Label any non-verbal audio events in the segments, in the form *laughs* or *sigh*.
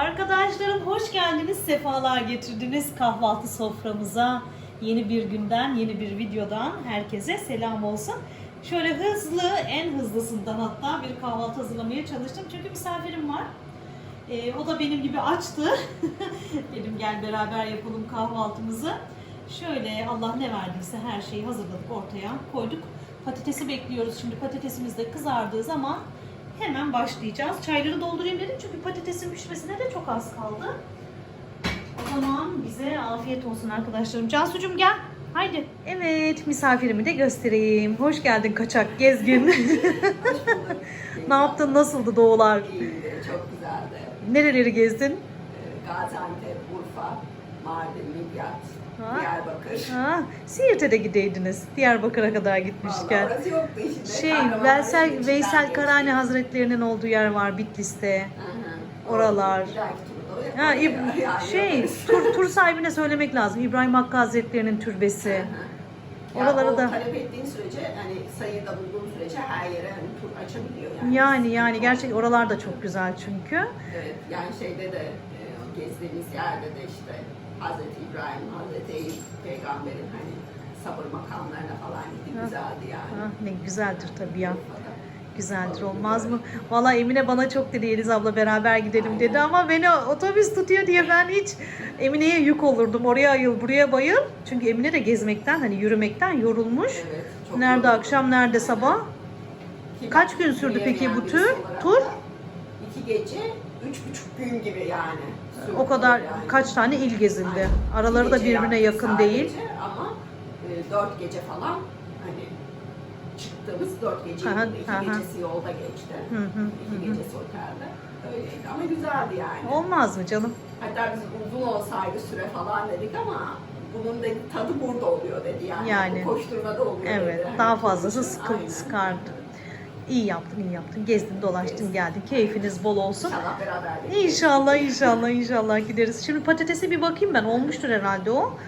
Arkadaşlarım hoş geldiniz, sefalar getirdiniz kahvaltı soframıza. Yeni bir günden, yeni bir videodan herkese selam olsun. Şöyle hızlı, en hızlısından hatta bir kahvaltı hazırlamaya çalıştım. Çünkü misafirim var. Ee, o da benim gibi açtı. *laughs* Dedim gel beraber yapalım kahvaltımızı. Şöyle Allah ne verdiyse her şeyi hazırladık ortaya koyduk. Patatesi bekliyoruz. Şimdi patatesimiz de kızardığı zaman hemen başlayacağız. Çayları doldurayım dedim çünkü patatesin pişmesine de çok az kaldı. O zaman bize afiyet olsun arkadaşlarım. Cansucuğum gel. Haydi. Evet misafirimi de göstereyim. Hoş geldin kaçak gezgin. *laughs* ne yaptın? Nasıldı doğular? İyiydi, çok güzeldi. Nereleri gezdin? Ee, Gaziantep, Urfa, Mardin, Midyat, Ha. Diyarbakır. Ha, Siirt'e de gideydiniz. Diyarbakır'a kadar gitmişken. Vallahi orası yoktu işte. Şey, Kahramanmaraş'ın Veysel, içinden Veysel geçtik. Karani Hazretlerinin olduğu yer var Bitlis'te. Hı hı. Oralar. Bir dahaki turda o Ha, İb- yani şey, yaparız. tur, tur sahibine söylemek lazım. İbrahim Hakkı Hazretleri'nin türbesi. Ya, o da- talep ettiğin sürece hani sayıda bulduğun sürece her yere hani tur açabiliyor yani. Yani yani gerçek oralar da çok güzel çünkü. Evet yani şeyde de e, o gezdiğimiz yerde de işte Hazreti İbrahim, Hazreti Eyüp peygamberin hani sabır makamlarına falan gitti Ha. güzeldi yani. Ah, ne güzeldir tabii ya. Güzeldir olmaz mı? Valla Emine bana çok dedi Yeliz abla beraber gidelim dedi ama beni otobüs tutuyor diye ben hiç Emine'ye yük olurdum. Oraya ayıl buraya bayıl. Çünkü Emine de gezmekten hani yürümekten yorulmuş. Evet, çok Nerede yorucu. akşam nerede sabah? Ki Kaç gün sürdü peki bu tür- tur? İki gece, üç buçuk gün gibi yani. O kadar kaç tane il gezildi. Araları da birbirine yakın değil. Ama e, dört gece falan hani çıktığımız dört gece Aha, iki aha. gecesi yolda geçti. Hı hı, İki hı gecesi otelde. Öyleydi ama güzeldi yani. Olmaz mı canım? Hatta biz uzun olsaydı süre falan dedik ama bunun dedi tadı burada oluyor dedi yani. Yani. Bu koşturmada oluyor Evet, dedi. Daha fazlası sıkı, sıkardı. İyi yaptın, iyi yaptın. Gezdin, dolaştın, geldin. Keyfiniz bol olsun. İnşallah beraber İnşallah, inşallah, inşallah gideriz. Şimdi patatese bir bakayım ben. Olmuştur herhalde o.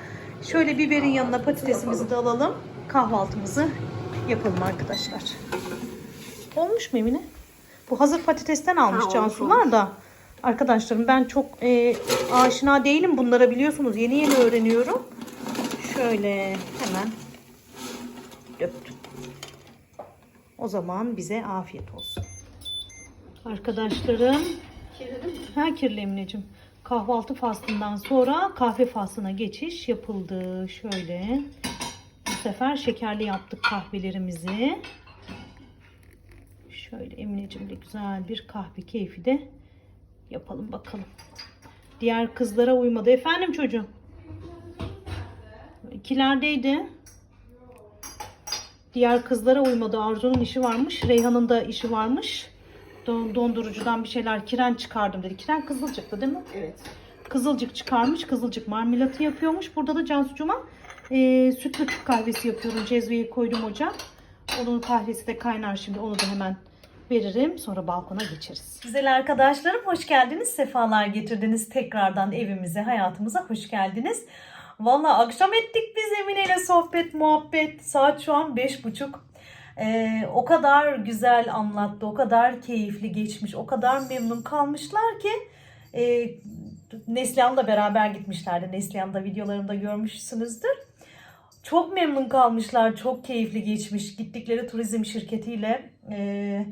Şöyle biberin yanına patatesimizi de alalım. Kahvaltımızı yapalım arkadaşlar. Olmuş mu Emine? Bu hazır patatesten almış Ha, Cansular da. Arkadaşlarım ben çok e, aşina değilim bunlara biliyorsunuz. Yeni yeni öğreniyorum. Şöyle hemen döktüm. O zaman bize afiyet olsun. Arkadaşlarım Kirli mi? Ha kirli Emineciğim. Kahvaltı faslından sonra kahve faslına geçiş yapıldı. Şöyle. Bu sefer şekerli yaptık kahvelerimizi. Şöyle Emineciğim de güzel bir kahve keyfi de yapalım bakalım. Diğer kızlara uymadı. Efendim çocuğum? İkilerdeydi. Diğer kızlara uymadı. Arzu'nun işi varmış. Reyhan'ın da işi varmış. Don- Dondurucudan bir şeyler kiren çıkardım dedi. Kiren kızılcıklı değil mi? Evet. Kızılcık çıkarmış. Kızılcık marmelatı yapıyormuş. Burada da Cansu'cuma e, sütlü Türk kahvesi yapıyorum. Cezveyi koydum ocağa. Onun kahvesi de kaynar şimdi. Onu da hemen veririm. Sonra balkona geçeriz. Güzel arkadaşlarım hoş geldiniz. Sefalar getirdiniz. Tekrardan evimize, hayatımıza hoş geldiniz. Valla akşam ettik biz Emine ile sohbet, muhabbet. Saat şu an beş buçuk. Ee, o kadar güzel anlattı, o kadar keyifli geçmiş, o kadar memnun kalmışlar ki e, Neslihan'la beraber gitmişlerdi. Neslihan'da videolarımda görmüşsünüzdür. Çok memnun kalmışlar, çok keyifli geçmiş. Gittikleri turizm şirketiyle e,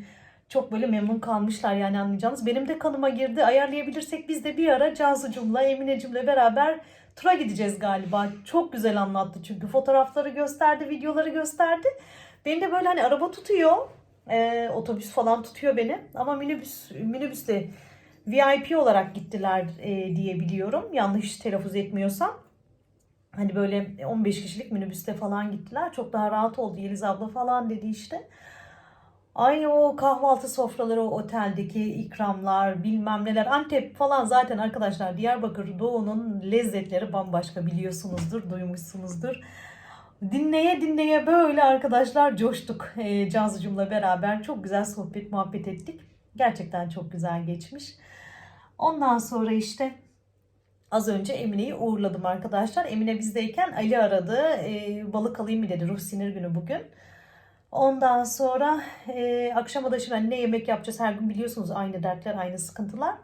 çok böyle memnun kalmışlar yani anlayacağınız. Benim de kanıma girdi. Ayarlayabilirsek biz de bir ara Cansu'cumla, Emine'cimle beraber tura gideceğiz galiba. Çok güzel anlattı çünkü. Fotoğrafları gösterdi, videoları gösterdi. Beni de böyle hani araba tutuyor. e, otobüs falan tutuyor beni. Ama minibüs minibüsle VIP olarak gittiler e, diye biliyorum. Yanlış telaffuz etmiyorsam. Hani böyle 15 kişilik minibüste falan gittiler. Çok daha rahat oldu. Yeliz abla falan dedi işte. Aynı o kahvaltı sofraları, o oteldeki ikramlar, bilmem neler. Antep falan zaten arkadaşlar Diyarbakır Doğu'nun lezzetleri bambaşka biliyorsunuzdur, duymuşsunuzdur. Dinleye dinleye böyle arkadaşlar coştuk e, Cansu'cumla beraber. Çok güzel sohbet muhabbet ettik. Gerçekten çok güzel geçmiş. Ondan sonra işte az önce Emine'yi uğurladım arkadaşlar. Emine bizdeyken Ali aradı. E, balık alayım mı dedi. Ruh sinir günü bugün. Ondan sonra e, akşama da şimdi hani ne yemek yapacağız her gün biliyorsunuz aynı dertler aynı sıkıntılar.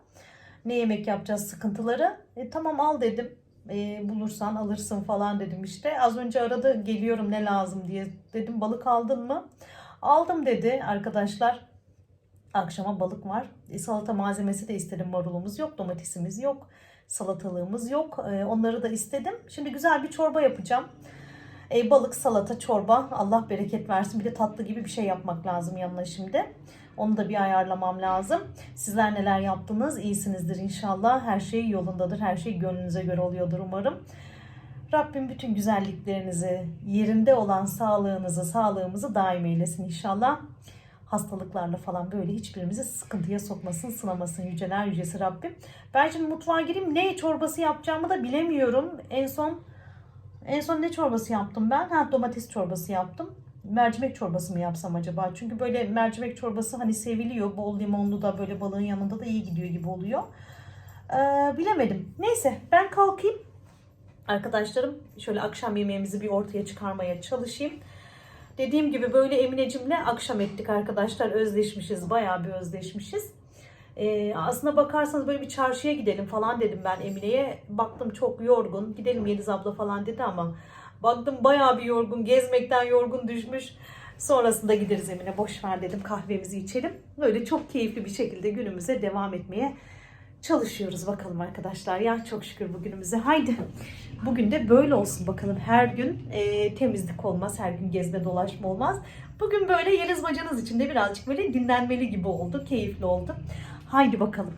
Ne yemek yapacağız sıkıntıları. E, tamam al dedim. E, bulursan alırsın falan dedim işte. Az önce aradı geliyorum ne lazım diye dedim. Balık aldın mı? Aldım dedi arkadaşlar. Akşama balık var. E, salata malzemesi de istedim. Marulumuz yok, domatesimiz yok, salatalığımız yok. E, onları da istedim. Şimdi güzel bir çorba yapacağım. E, balık, salata, çorba. Allah bereket versin. Bir de tatlı gibi bir şey yapmak lazım yanına şimdi. Onu da bir ayarlamam lazım. Sizler neler yaptınız? İyisinizdir inşallah. Her şey yolundadır. Her şey gönlünüze göre oluyordur umarım. Rabbim bütün güzelliklerinizi, yerinde olan sağlığınızı, sağlığımızı daim eylesin inşallah. Hastalıklarla falan böyle hiçbirimizi sıkıntıya sokmasın, sınamasın yüceler yücesi Rabbim. Ben şimdi mutfağa gireyim. Ne çorbası yapacağımı da bilemiyorum. En son en son ne çorbası yaptım ben? Ha domates çorbası yaptım. Mercimek çorbası mı yapsam acaba? Çünkü böyle mercimek çorbası hani seviliyor. Bol limonlu da böyle balığın yanında da iyi gidiyor gibi oluyor. Ee, bilemedim. Neyse ben kalkayım. Arkadaşlarım şöyle akşam yemeğimizi bir ortaya çıkarmaya çalışayım. Dediğim gibi böyle Eminecimle akşam ettik arkadaşlar. Özleşmişiz. Bayağı bir özleşmişiz. Ee, aslına bakarsanız böyle bir çarşıya gidelim falan dedim ben Emine'ye. Baktım çok yorgun. Gidelim Yeliz abla falan dedi ama baktım bayağı bir yorgun. Gezmekten yorgun düşmüş. Sonrasında gideriz Emine. Boş ver dedim kahvemizi içelim. Böyle çok keyifli bir şekilde günümüze devam etmeye çalışıyoruz bakalım arkadaşlar. Ya çok şükür bugünümüze. Haydi. Bugün de böyle olsun bakalım. Her gün e, temizlik olmaz. Her gün gezme dolaşma olmaz. Bugün böyle Yeliz bacanız için de birazcık böyle dinlenmeli gibi oldu. Keyifli oldu. Haydi bakalım.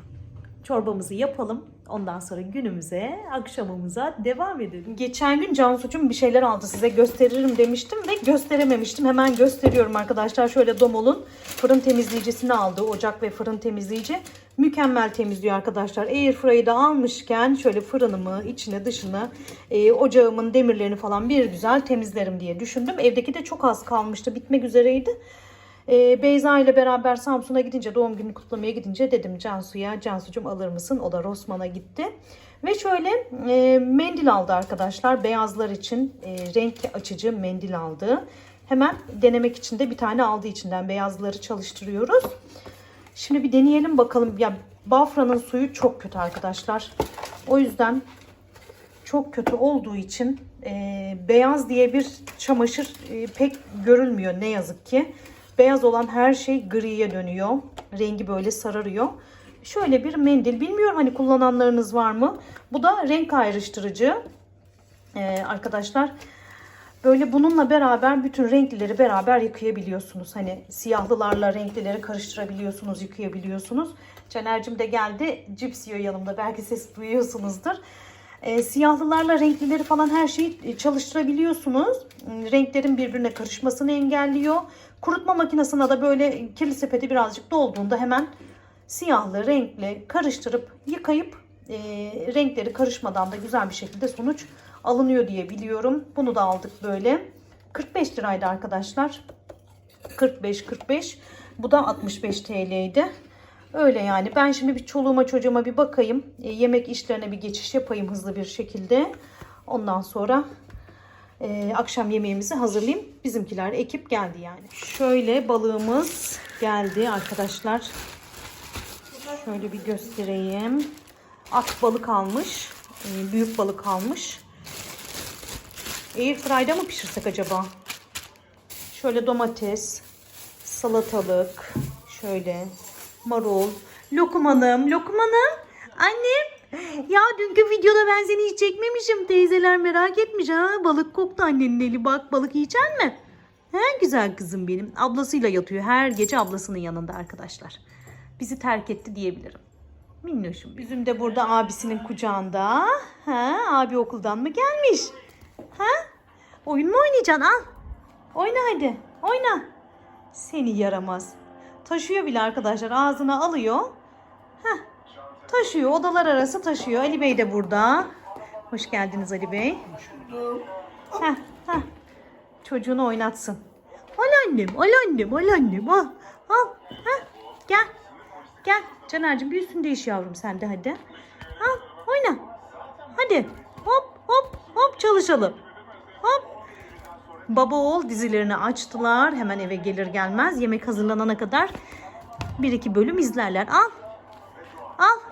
Çorbamızı yapalım. Ondan sonra günümüze, akşamımıza devam edelim. Geçen gün Cansu'cum bir şeyler aldı size gösteririm demiştim ve gösterememiştim. Hemen gösteriyorum arkadaşlar. Şöyle Domol'un fırın temizleyicisini aldı. Ocak ve fırın temizleyici. Mükemmel temizliyor arkadaşlar. Airfryer'ı da almışken şöyle fırınımı, içine dışını, e, ocağımın demirlerini falan bir güzel temizlerim diye düşündüm. Evdeki de çok az kalmıştı. Bitmek üzereydi. Ee, Beyza ile beraber Samsun'a gidince doğum gününü kutlamaya gidince dedim Cansu'ya Cansu'cum alır mısın? O da Rosman'a gitti. Ve şöyle e, mendil aldı arkadaşlar. Beyazlar için e, renk açıcı mendil aldı. Hemen denemek için de bir tane aldı içinden. Beyazları çalıştırıyoruz. Şimdi bir deneyelim bakalım. Ya Bafra'nın suyu çok kötü arkadaşlar. O yüzden çok kötü olduğu için e, beyaz diye bir çamaşır e, pek görülmüyor ne yazık ki. Beyaz olan her şey griye dönüyor. Rengi böyle sararıyor. Şöyle bir mendil. Bilmiyorum hani kullananlarınız var mı? Bu da renk ayrıştırıcı. Ee, arkadaşlar böyle bununla beraber bütün renklileri beraber yıkayabiliyorsunuz. Hani siyahlılarla renklileri karıştırabiliyorsunuz, yıkayabiliyorsunuz. Caner'cim de geldi. Cips yiyor yanımda. Belki ses duyuyorsunuzdur. E, siyahlılarla renklileri falan her şeyi çalıştırabiliyorsunuz. Renklerin birbirine karışmasını engelliyor. Kurutma makinesine de böyle kirli sepeti birazcık dolduğunda hemen siyahlı renkli karıştırıp yıkayıp e, renkleri karışmadan da güzel bir şekilde sonuç alınıyor diye biliyorum. Bunu da aldık böyle. 45 liraydı arkadaşlar. 45-45. Bu da 65 TL'ydi. Öyle yani. Ben şimdi bir çoluğuma çocuğuma bir bakayım. E, yemek işlerine bir geçiş yapayım hızlı bir şekilde. Ondan sonra e, akşam yemeğimizi hazırlayayım. Bizimkiler ekip geldi yani. Şöyle balığımız geldi arkadaşlar. Şöyle bir göstereyim. Ak balık almış. e, büyük balık almış. Airfry'da mı pişirsek acaba? Şöyle domates, salatalık, şöyle marul. Lokum hanım, lokum hanım. Annem. Ya dünkü videoda ben seni hiç çekmemişim. Teyzeler merak etmiş ha. Balık koktu annenin eli. Bak balık yiyecek mi? He güzel kızım benim. Ablasıyla yatıyor. Her gece ablasının yanında arkadaşlar. Bizi terk etti diyebilirim. Minnoşum. Bizim de burada abisinin kucağında. Ha, abi okuldan mı gelmiş? Ha? Oyun mu oynayacaksın? Al. Oyna hadi. Oyna. Seni yaramaz. Taşıyor bile arkadaşlar. Ağzına alıyor. Taşıyor. Odalar arası taşıyor. Ali Bey de burada. Hoş geldiniz Ali Bey. Heh, heh. Çocuğunu oynatsın. Al annem, al annem, al annem. Al, al. Heh. Gel. Gel. Caner'cim bir üstünde iş yavrum sen de hadi. Al, oyna. Hadi. Hop, hop, hop çalışalım. Hop. Baba oğul dizilerini açtılar. Hemen eve gelir gelmez yemek hazırlanana kadar bir iki bölüm izlerler. Al. Al.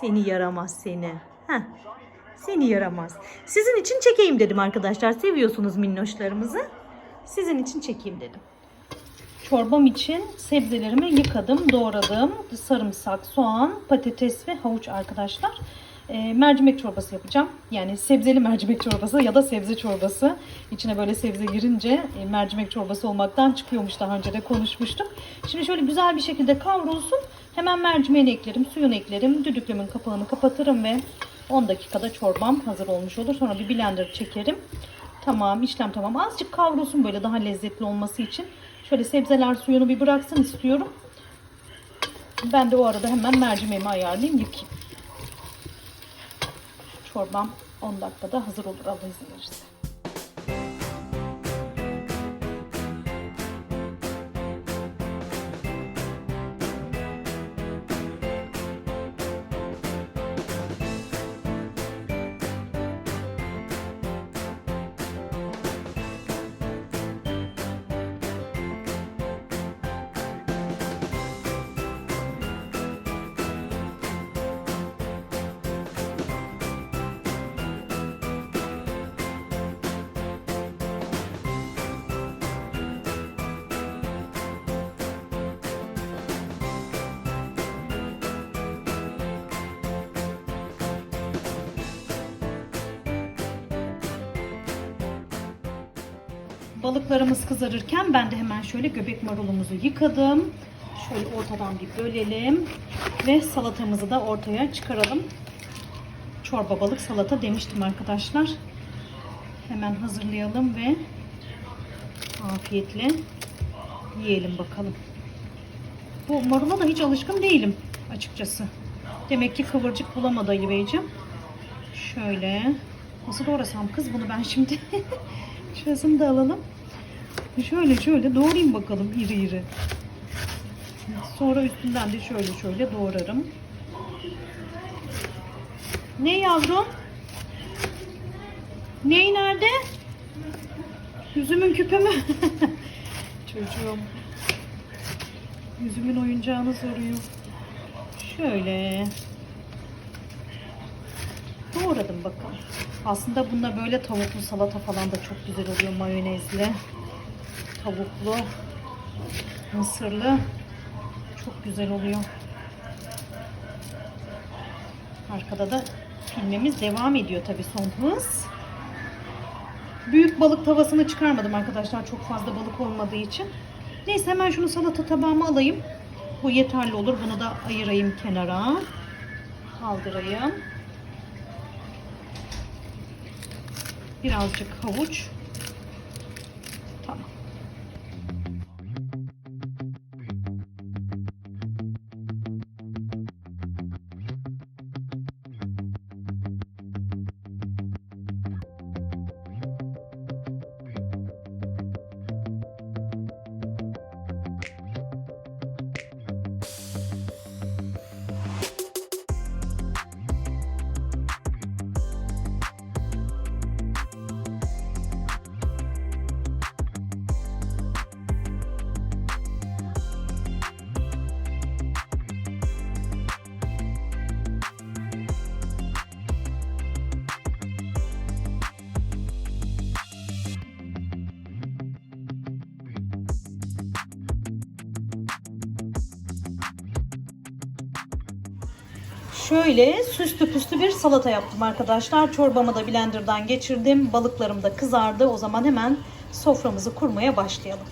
Seni yaramaz seni. Heh. Seni yaramaz. Sizin için çekeyim dedim arkadaşlar. Seviyorsunuz minnoşlarımızı. Sizin için çekeyim dedim. Çorbam için sebzelerimi yıkadım, doğradım. Sarımsak, soğan, patates ve havuç arkadaşlar. Ee, mercimek çorbası yapacağım. Yani sebzeli mercimek çorbası ya da sebze çorbası. İçine böyle sebze girince e, mercimek çorbası olmaktan çıkıyormuş daha önce de konuşmuştuk. Şimdi şöyle güzel bir şekilde kavrulsun. Hemen mercimeğini eklerim, suyunu eklerim. Düdüklümün kapağını kapatırım ve 10 dakikada çorbam hazır olmuş olur. Sonra bir blender çekerim. Tamam işlem tamam. Azıcık kavrulsun böyle daha lezzetli olması için. Şöyle sebzeler suyunu bir bıraksın istiyorum. Ben de o arada hemen mercimeğimi ayarlayayım yıkayayım. Çorbam 10 dakikada hazır olur Allah izin verirse. Balıklarımız kızarırken ben de hemen şöyle göbek marulumuzu yıkadım. Şöyle ortadan bir bölelim ve salatamızı da ortaya çıkaralım. Çorba balık salata demiştim arkadaşlar. Hemen hazırlayalım ve afiyetle yiyelim bakalım. Bu marula da hiç alışkın değilim açıkçası. Demek ki kıvırcık bulamadı Ali Beyciğim. Şöyle. Nasıl doğrasam kız bunu ben şimdi. *laughs* Şurasını da alalım. Şöyle şöyle doğrayayım bakalım iri iri. Sonra üstünden de şöyle şöyle doğrarım. Ne yavrum? Ney nerede? Yüzümün küpü mü? *laughs* Çocuğum. Yüzümün oyuncağını soruyor. Şöyle. Doğradım bakalım. Aslında bunda böyle tavuklu salata falan da çok güzel oluyor mayonezli. Tavuklu, mısırlı. Çok güzel oluyor. Arkada da filmimiz devam ediyor tabii son hız. Büyük balık tavasını çıkarmadım arkadaşlar çok fazla balık olmadığı için. Neyse hemen şunu salata tabağıma alayım. Bu yeterli olur. Bunu da ayırayım kenara. Kaldırayım. Birazcık havuç. Şöyle süslü püslü bir salata yaptım arkadaşlar. Çorbamı da blenderdan geçirdim. Balıklarım da kızardı. O zaman hemen soframızı kurmaya başlayalım.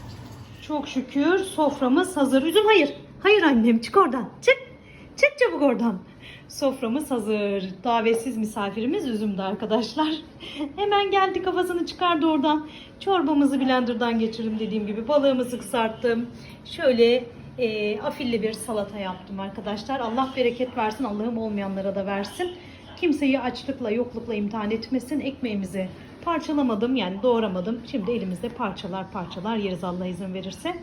Çok şükür soframız hazır. Üzüm hayır. Hayır annem çık oradan. Çık. Çık çabuk oradan. Soframız hazır. Davetsiz misafirimiz üzümdü arkadaşlar. *laughs* Hemen geldi kafasını çıkardı oradan. Çorbamızı blenderdan geçirdim dediğim gibi. Balığımızı kızarttım. Şöyle e, afilli bir salata yaptım arkadaşlar. Allah bereket versin. Allah'ım olmayanlara da versin. Kimseyi açlıkla yoklukla imtihan etmesin. Ekmeğimizi parçalamadım yani doğramadım. Şimdi elimizde parçalar parçalar yeriz Allah izin verirse.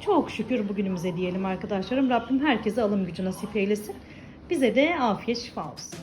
Çok şükür bugünümüze diyelim arkadaşlarım. Rabbim herkese alım gücü nasip eylesin. Bize de afiyet şifa olsun.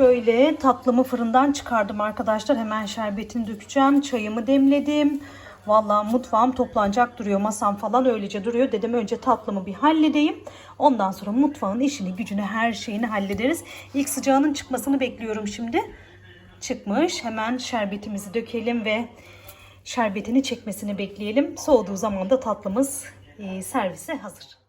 Şöyle tatlımı fırından çıkardım arkadaşlar. Hemen şerbetini dökeceğim. Çayımı demledim. Vallahi mutfağım toplanacak duruyor. Masam falan öylece duruyor. Dedim önce tatlımı bir halledeyim. Ondan sonra mutfağın işini, gücünü, her şeyini hallederiz. İlk sıcağının çıkmasını bekliyorum şimdi. Çıkmış. Hemen şerbetimizi dökelim ve şerbetini çekmesini bekleyelim. Soğuduğu zaman da tatlımız e, servise hazır.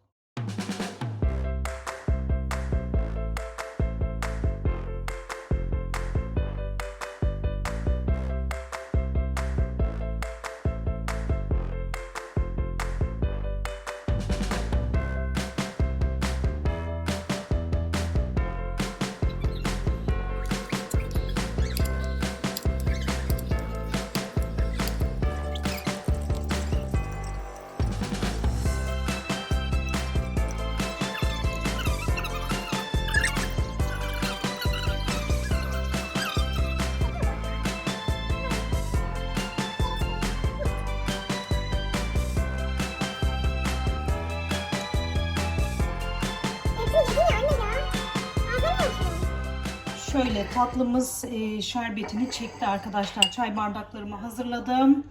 Şöyle tatlımız e, şerbetini çekti arkadaşlar. Çay bardaklarımı hazırladım.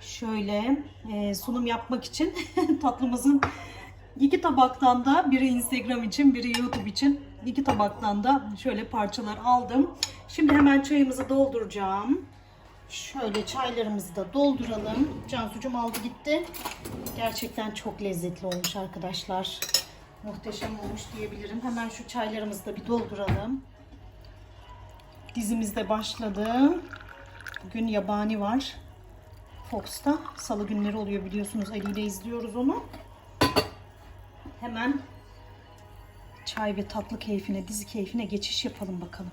Şöyle e, sunum yapmak için *laughs* tatlımızın iki tabaktan da biri Instagram için biri YouTube için iki tabaktan da şöyle parçalar aldım. Şimdi hemen çayımızı dolduracağım. Şöyle çaylarımızı da dolduralım. Cansucuğum aldı gitti. Gerçekten çok lezzetli olmuş arkadaşlar. Muhteşem olmuş diyebilirim. Hemen şu çaylarımızı da bir dolduralım. Dizimiz de başladı. Bugün yabani var. Fox'ta. Salı günleri oluyor biliyorsunuz. Ali ile izliyoruz onu. Hemen çay ve tatlı keyfine, dizi keyfine geçiş yapalım bakalım.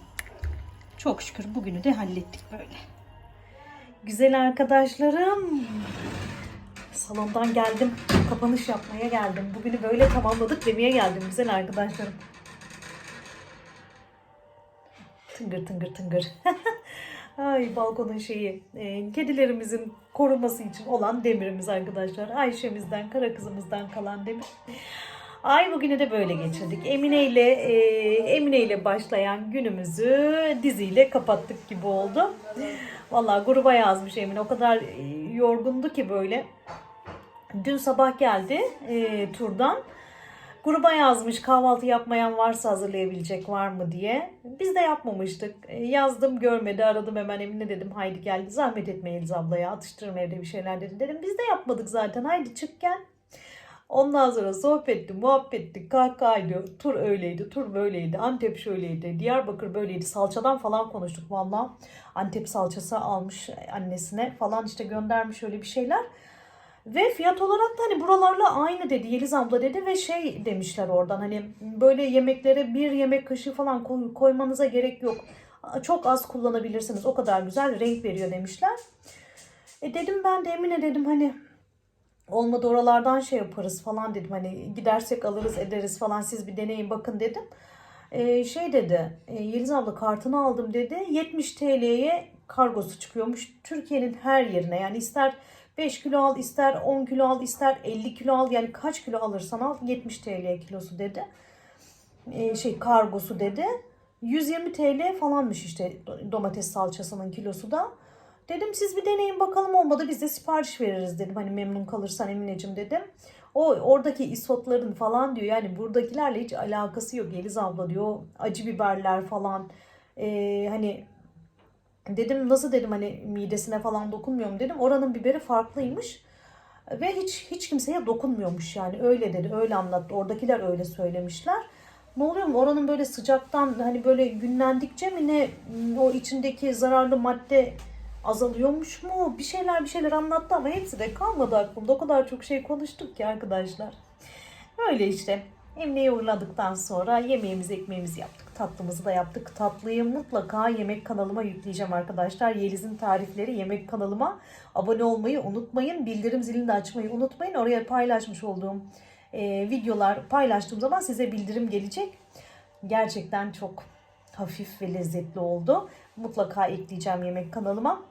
Çok şükür bugünü de hallettik böyle. Güzel arkadaşlarım. Salondan geldim. Kapanış yapmaya geldim. Bugünü böyle tamamladık demeye geldim güzel arkadaşlarım. Tıngır tıngır tıngır. *laughs* Ay balkonun şeyi. e, kedilerimizin koruması için olan demirimiz arkadaşlar. Ayşemizden, kara kızımızdan kalan demir. Ay bugünü de böyle geçirdik. Emine ile e, Emine ile başlayan günümüzü diziyle kapattık gibi oldu. Vallahi gruba yazmış Emine. O kadar e, yorgundu ki böyle. Dün sabah geldi e, turdan. Gruba yazmış kahvaltı yapmayan varsa hazırlayabilecek var mı diye. Biz de yapmamıştık. E, Yazdım görmedi aradım hemen Emine dedim haydi gel zahmet etme Eliz ablaya atıştırım evde bir şeyler dedim. Dedim biz de yapmadık zaten haydi çık gel. Ondan sonra sohbetti, muhabbetti, kahkahaydı. Tur öyleydi, tur böyleydi. Antep şöyleydi, Diyarbakır böyleydi. Salçadan falan konuştuk valla. Antep salçası almış annesine falan işte göndermiş öyle bir şeyler. Ve fiyat olarak da hani buralarla aynı dedi Yeliz abla dedi ve şey demişler oradan hani böyle yemeklere bir yemek kaşığı falan koy- koymanıza gerek yok. Çok az kullanabilirsiniz o kadar güzel renk veriyor demişler. E dedim ben de Emine dedim hani olmadı oralardan şey yaparız falan dedim hani gidersek alırız ederiz falan siz bir deneyin bakın dedim. E, şey dedi e, Yeliz abla kartını aldım dedi 70 TL'ye kargosu çıkıyormuş Türkiye'nin her yerine yani ister 5 kilo al ister 10 kilo al ister 50 kilo al yani kaç kilo alırsan al 70 TL kilosu dedi. E, şey kargosu dedi. 120 TL falanmış işte domates salçasının kilosu da. Dedim siz bir deneyin bakalım olmadı biz de sipariş veririz dedim. Hani memnun kalırsan Emineciğim dedim. O oradaki isotların falan diyor yani buradakilerle hiç alakası yok Yeliz abla diyor. Acı biberler falan e, hani Dedim nasıl dedim hani midesine falan dokunmuyorum dedim. Oranın biberi farklıymış. Ve hiç hiç kimseye dokunmuyormuş yani öyle dedi öyle anlattı. Oradakiler öyle söylemişler. Ne oluyor mu oranın böyle sıcaktan hani böyle günlendikçe mi ne o içindeki zararlı madde azalıyormuş mu? Bir şeyler bir şeyler anlattı ama hepsi de kalmadı aklımda. O kadar çok şey konuştuk ki arkadaşlar. Öyle işte. Emniye uğurladıktan sonra yemeğimizi ekmeğimizi yaptık. Tatlımızı da yaptık. Tatlıyı mutlaka yemek kanalıma yükleyeceğim arkadaşlar. Yeliz'in tarifleri yemek kanalıma abone olmayı unutmayın. Bildirim zilini de açmayı unutmayın. Oraya paylaşmış olduğum e, videolar paylaştığım zaman size bildirim gelecek. Gerçekten çok hafif ve lezzetli oldu. Mutlaka ekleyeceğim yemek kanalıma.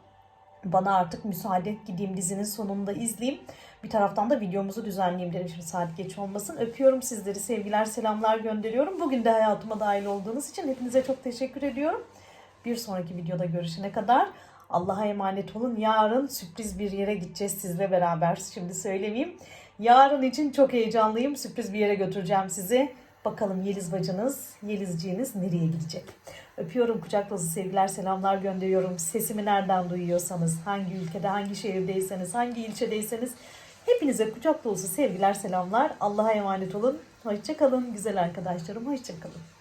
Bana artık müsaade gideyim dizinin sonunda izleyeyim. Bir taraftan da videomuzu düzenleyeyim dedim. Şimdi saat geç olmasın. Öpüyorum sizleri. Sevgiler, selamlar gönderiyorum. Bugün de hayatıma dahil olduğunuz için hepinize çok teşekkür ediyorum. Bir sonraki videoda görüşene kadar Allah'a emanet olun. Yarın sürpriz bir yere gideceğiz sizle beraber. Şimdi söylemeyeyim. Yarın için çok heyecanlıyım. Sürpriz bir yere götüreceğim sizi. Bakalım Yeliz bacınız, Yelizciğiniz nereye gidecek? Öpüyorum kucak sevgiler, selamlar gönderiyorum. Sesimi nereden duyuyorsanız, hangi ülkede, hangi şehirdeyseniz, hangi ilçedeyseniz hepinize kucak dolusu sevgiler, selamlar. Allah'a emanet olun. Hoşçakalın güzel arkadaşlarım, hoşçakalın.